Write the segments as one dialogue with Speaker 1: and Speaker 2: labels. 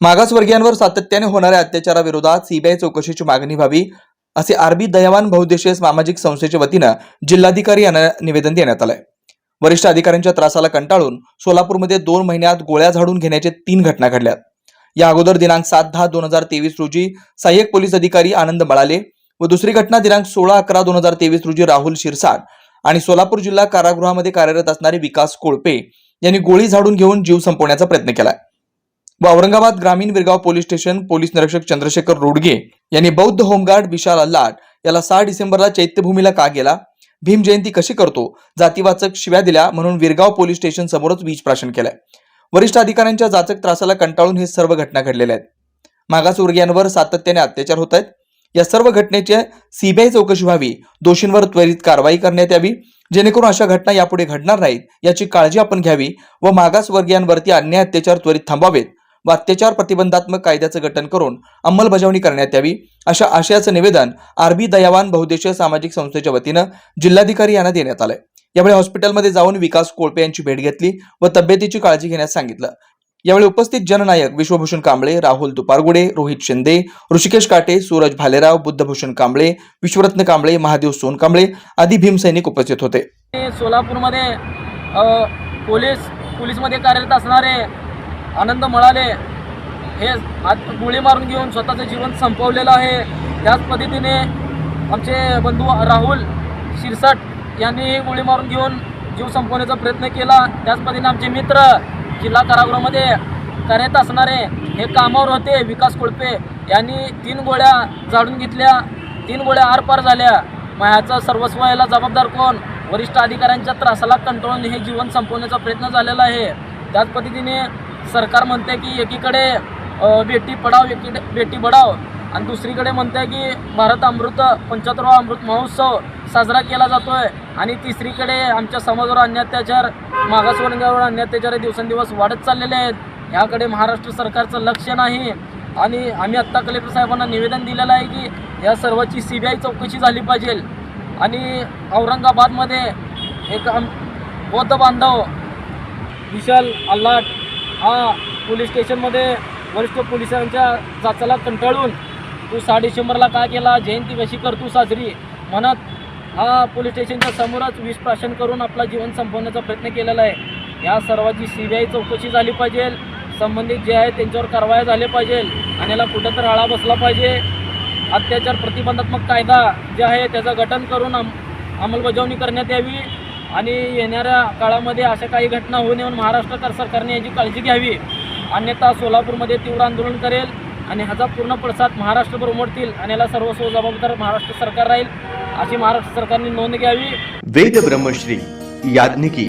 Speaker 1: मागासवर्गीयांवर सातत्याने होणाऱ्या अत्याचाराविरोधात सीबीआय चौकशीची मागणी व्हावी असे आरबी दयावान बहुद्देशीय सामाजिक संस्थेच्या वतीनं जिल्हाधिकारी यांना निवेदन देण्यात आलंय. वरिष्ठ अधिकाऱ्यांच्या त्रासाला कंटाळून सोलापूरमध्ये दोन महिन्यात गोळ्या झाडून घेण्याचे तीन घटना घडल्यात. या अगोदर दिनांक सात दहा दोन हजार तेवीस रोजी सहाय्यक पोलीस अधिकारी आनंद मळाले व दुसरी घटना दिनांक सोळा अकरा दोन हजार तेवीस रोजी राहुल शिरसाट आणि सोलापूर जिल्हा कारागृहामध्ये कार्यरत असणारे विकास कोळपे यांनी गोळी झाडून घेऊन जीव संपवण्याचा प्रयत्न केलाय. व औरंगाबाद ग्रामीण विरगाव पोलीस स्टेशन पोलीस निरीक्षक चंद्रशेखर रोडगे यांनी बौद्ध होमगार्ड विशाल अल्लाट याला सहा डिसेंबरला चैत्यभूमीला का गेला? भीम जयंती कशी करतो? जातीवाचक शिव्या दिल्या म्हणून विरगाव पोलीस स्टेशन समोरच वीज प्राशन केलंय. वरिष्ठ अधिकाऱ्यांच्या जाचक त्रासाला कंटाळून हे सर्व घटना घडलेल्या आहेत. मागासवर्गीयांवर सातत्याने अत्याचार होत आहेत. या सर्व घटनेची सीबीआय चौकशी व्हावी दोषींवर त्वरित कारवाई करण्यात यावी जेणेकरून अशा घटना यापुढे घडणार नाहीत याची काळजी आपण घ्यावी व मागासवर्गीयांवरती अन्याय अत्याचार त्वरित थांबावेत व अत्याचार प्रतिबंधात्मक कायद्याचं गठन करून अंमलबजावणी करण्यात यावी अशा आशयाचं निवेदन आरबी दयावान बहुदेशीय सामाजिक संस्थेच्या वतीनं जिल्हाधिकारी यांना देण्यात आलंय. यावेळी हॉस्पिटलमध्ये जाऊन विकास कोळपे यांची भेट घेतली व तब्येतीची काळजी घेण्यास सांगितलं. यावेळी उपस्थित जननायक विश्वभूषण कांबळे राहुल दुपारगुडे रोहित शिंदे ऋषिकेश काटे सूरज भालेराव बुद्धभूषण कांबळे विश्वरत्न कांबळे महादेव सोनकांबळे आदी भीमसैनिक उपस्थित होते.
Speaker 2: सोलापूरमध्ये पोलीस पोलीसमध्ये कार्यरत असणारे आनंद मळाले. हे आत गोळी मारून घेऊन स्वतःचं जीवन संपवलेलं आहे. त्याच पद्धतीने आमचे बंधू राहुल शिरसट यांनी गोळी मारून घेऊन जीव संपवण्याचा प्रयत्न केला. त्याच पद्धतीने आमचे मित्र जिल्हा कारागृहामध्ये कार्यरत असणारे हे कामावर होते विकास कोळपे यांनी तीन गोळ्या झाडून घेतल्या. तीन गोळ्या आरपार झाल्या. मग ह्याचं सर्वस्व याला जबाबदार कोण? वरिष्ठ अधिकाऱ्यांच्या त्रासाला कंटाळून हे जीवन संपवण्याचा प्रयत्न झालेला आहे. त्याच पद्धतीने सरकार म्हणते की एकीकडे बेटी पढाव एकी बेटी बढाव आणि दुसरीकडे म्हणते की भारत अमृत पंच्याहत्तरवा अमृत महोत्सव साजरा केला जातोय. आणि तिसरीकडे आमच्या समाजावर अन्यात्याचार मागासवर्गावर अन्यात्याचार हे दिवसेंदिवस वाढत चाललेले आहेत. याकडे महाराष्ट्र सरकारचं लक्ष नाही. आणि आम्ही आत्ता कलेक्टर साहेबांना निवेदन दिलेलं आहे की या सर्वाची सी बी आय चौकशी झाली पाहिजे. आणि औरंगाबादमध्ये एक आम बौद्ध बांधव विशाल अल्लाट हा पोलीस स्टेशनमध्ये वरिष्ठ पोलिसांच्या जाचाला कंटाळून तू सहा डिसेंबरला काय केला? जयंती कशी करतो साजरी? म्हणत हा पोलीस स्टेशनच्या समोरच विष प्राशन करून आपला जीवन संपवण्याचा प्रयत्न केलेला आहे. या सर्वाची सी बी आय चौकशी झाली पाहिजे. संबंधित जे आहे त्यांच्यावर कारवाया झाल्या पाहिजे. आणि याला कुठं तर आळा बसला पाहिजे. अत्याचार प्रतिबंधात्मक कायदा जे आहे त्याचं गठन करून अंमलबजावणी करण्यात यावी. आणि येणाऱ्या काळामध्ये अशा काही घटना होऊ नये म्हणून महाराष्ट्र सरकारने याची काळजी घ्यावी. अन्यथा सोलापूरमध्ये तीव्र आंदोलन करेल आणि ह्याचा पूर्ण पडसाद महाराष्ट्रभर उमटतील आणि याला सर्वस्व जबाबदार महाराष्ट्र सरकार राहील अशी महाराष्ट्र सरकारने नोंद घ्यावी.
Speaker 3: वेद ब्रह्मश्री याज्ञिकी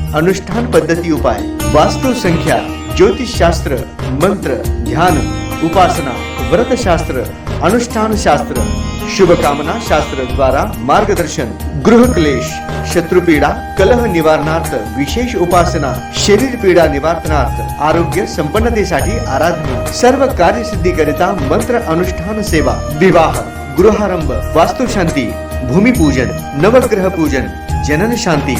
Speaker 3: अनुष्ठान पद्धती उपाय वास्तु संख्या मंत्र ध्यान उपासना व्रतशास्त्र अनुष्ठान शास्त्र शुभकामना शास्त्र द्वारा मार्गदर्शन गृह क्लेश शत्रुपीडा कलह निवारणार्थ विशेष उपासना शरीर पीडा निवारणार्थ आरोग्य संपन्नतेसाठी आराधना सर्व कार्यसिद्धी करिता मंत्र अनुष्ठान सेवा विवाह गृहारंभ वास्तुशांती भूमिपूजन नवग्रह पूजन जनन शांती